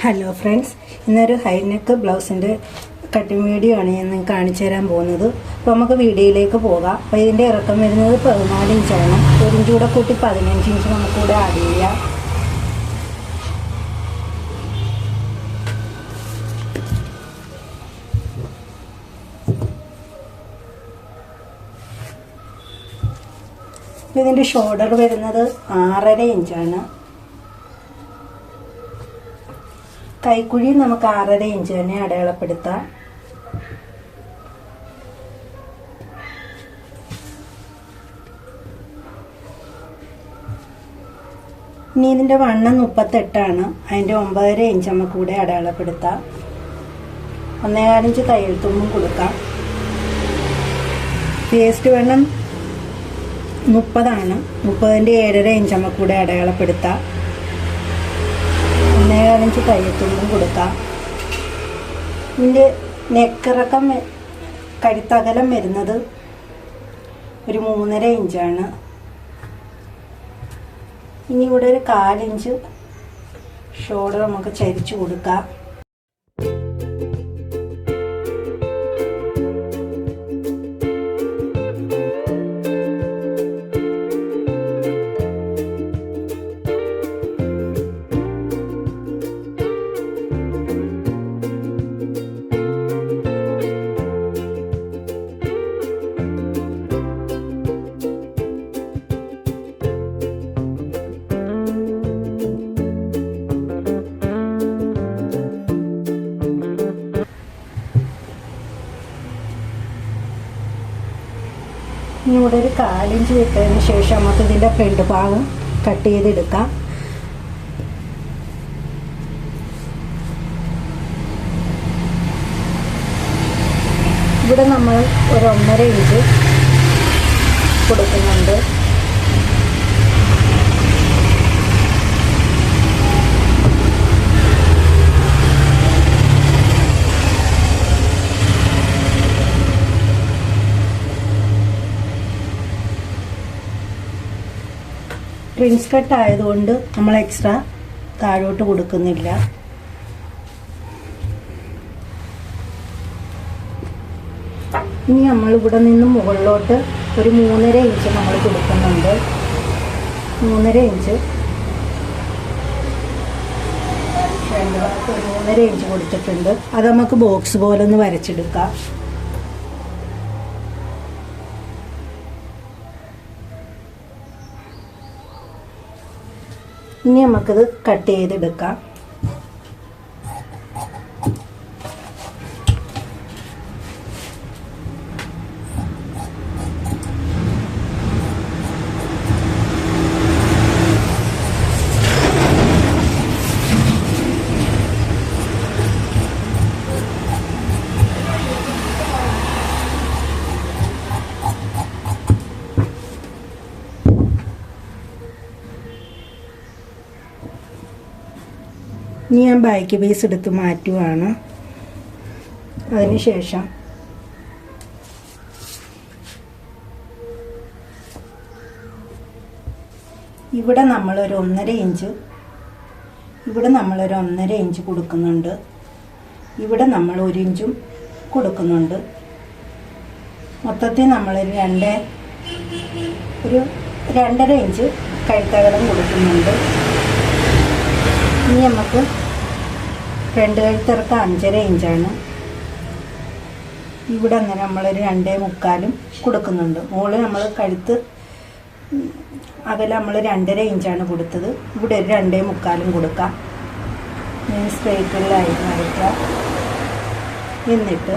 Hello friends ഇന്നൊരു high neck ബ്ലൗസിന്റെ cutting video ആണ് ഞാൻ നിങ്ങൾക്ക് കാണിച്ചു തരാൻ പോകുന്നത്. അപ്പോൾ നമുക്ക് വീഡിയോയിലേക്ക് പോകാം. അപ്പോൾ ഇതിന്റെ ഇറക്കം വരുന്നത് പതിനാല് ഇഞ്ചാണ് ഒരു ഇഞ്ച് കൂടെ കൂട്ടി പതിനഞ്ച് ഇഞ്ച് നമുക്കിവിടെ ആഡ് ചെയ്യാം. ഇതിന്റെ ഷോൾഡർ വരുന്നത് ആറര ഇഞ്ചാണ് കൈക്കുഴി നമുക്ക് ആറര ഇഞ്ച് തന്നെ അടയാളപ്പെടുത്താം. ഇനി ഇതിന്റെ വണ്ണം മുപ്പത്തെട്ടാണ്. അതിന്റെ ഒമ്പതര ഇഞ്ച് നമുക്ക് കൂടെ അടയാളപ്പെടുത്താം. ഒന്നേകാലിഞ്ച് തയ്യൽ തുമ്പും കൊടുക്കാം. വേസ്റ്റ് വണ്ണം മുപ്പതാണ്. മുപ്പതിന്റെ ഏഴര ഇഞ്ച് നമുക്ക് കൂടെ അടയാളപ്പെടുത്താം. ഒന്നേകാലഞ്ച് കയ്യത്തുമ്പും കൊടുക്കാം ഇതിന്റെ നെക്കിറക്കം കരുത്തകലം വരുന്നത് ഒരു മൂന്നര ഇഞ്ചാണ്. ഇനി ഇവിടെ ഒരു കാലിഞ്ച് ഷോൾഡർ നമുക്ക് ചരിച്ചു കൊടുക്കാം. ഇനി ഇവിടെ ഒരു കാലിഞ്ച് വിട്ടതിന് ശേഷം നമുക്ക് ഇതിന്റെ ഫ്രണ്ട് ഭാഗം കട്ട് ചെയ്തെടുക്കാം. ഇവിടെ നമ്മൾ ഒരു ഒന്നര ഇഞ്ച് കൊടുക്കുന്നുണ്ട്. പ്രിൻസ് കട്ട് ആയതുകൊണ്ട് നമ്മൾ എക്സ്ട്രാ താഴോട്ട് കൊടുക്കുന്നില്ല. ഇനി നമ്മൾ ഇവിടെ നിന്ന് മുകളിലോട്ട് ഒരു മൂന്നര ഇഞ്ച് നമ്മൾ കൊടുക്കുന്നുണ്ട്. മൂന്നര ഇഞ്ച്. മൂന്നര ഇഞ്ച് കൊടുത്തിട്ടുണ്ട്. അത് നമുക്ക് ബോക്സ് പോലെ ഒന്ന് വരച്ചെടുക്കാം. ഇനി നമുക്കിത് കട്ട് ചെയ്തെടുക്കാം. ഇനി ഞാൻ ബാക്ക് പീസ് എടുത്ത് മാറ്റുവാണ്. അതിനുശേഷം ഇവിടെ നമ്മളൊരു ഒന്നര ഇഞ്ച് ഇവിടെ നമ്മളൊരു ഒന്നര ഇഞ്ച് കൊടുക്കുന്നുണ്ട്. ഇവിടെ നമ്മൾ ഒരു ഇഞ്ചും കൊടുക്കുന്നുണ്ട്. മൊത്തത്തിൽ നമ്മൾ രണ്ട് ഒരു രണ്ടര ഇഞ്ച് കഴുത്തകലം കൊടുക്കുന്നുണ്ട്. ഇനി നമുക്ക് ഫ്രണ്ട് കഴുത്തിറക്കം അഞ്ചര ഇഞ്ചാണ്. ഇവിടെ അങ്ങനെ നമ്മളൊരു രണ്ടേ മുക്കാലും കൊടുക്കുന്നുണ്ട്. മുകളിൽ നമ്മൾ കഴുത്ത് അകലെ നമ്മൾ രണ്ടര ഇഞ്ചാണ് കൊടുത്തത്. ഇവിടെ ഒരു രണ്ടേ മുക്കാലും കൊടുക്കാം. ഞാൻ സ്ട്രേറ്റിലായി വരയ്ക്കുക എന്നിട്ട്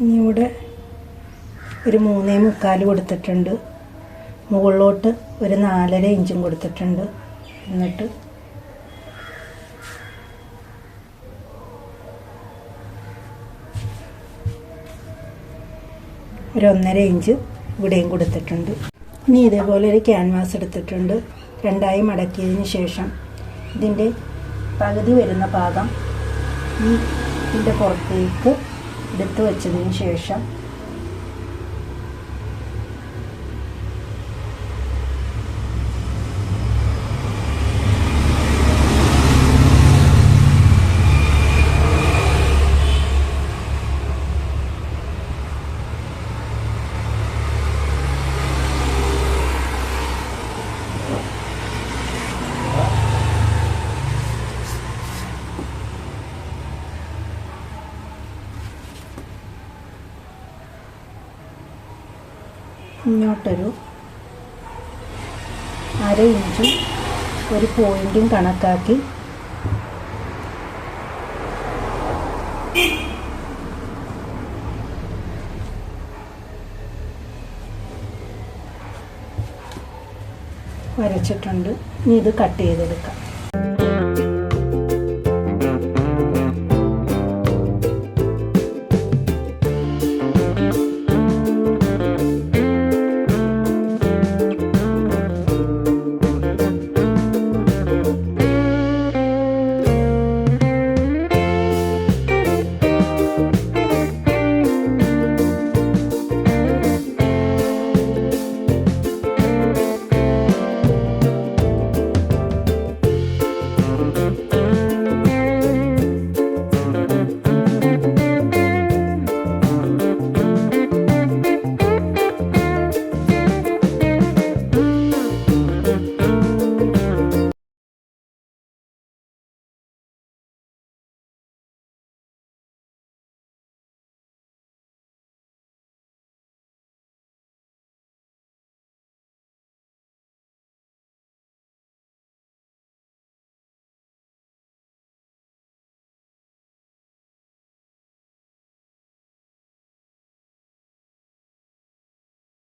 ഇനി ഇവിടെ ഒരു മൂന്നേ മുക്കാൽ കൊടുത്തിട്ടുണ്ട്. മുകളിലോട്ട് ഒരു നാലര ഇഞ്ചും കൊടുത്തിട്ടുണ്ട്. എന്നിട്ട് ഒരു ഒന്നര ഇഞ്ച് ഇവിടെയും കൊടുത്തിട്ടുണ്ട്. ഇനി ഇതേപോലെ ഒരു ക്യാൻവാസ് എടുത്തിട്ടുണ്ട്. രണ്ടായി മടക്കിയതിന് ശേഷം ഇതിന്റെ പകുതി വരുന്ന ഭാഗം ഈ ഇതിന്റെ പുറത്തേക്ക് എടുത്തു വച്ചതിന് ശേഷം ഇങ്ങോട്ടൊരു അര ഇഞ്ചും ഒരു പോയിന്റും കണക്കാക്കി. വരച്ചിട്ടുണ്ട്. ഇനി ഇത് കട്ട് ചെയ്തെടുക്കാം.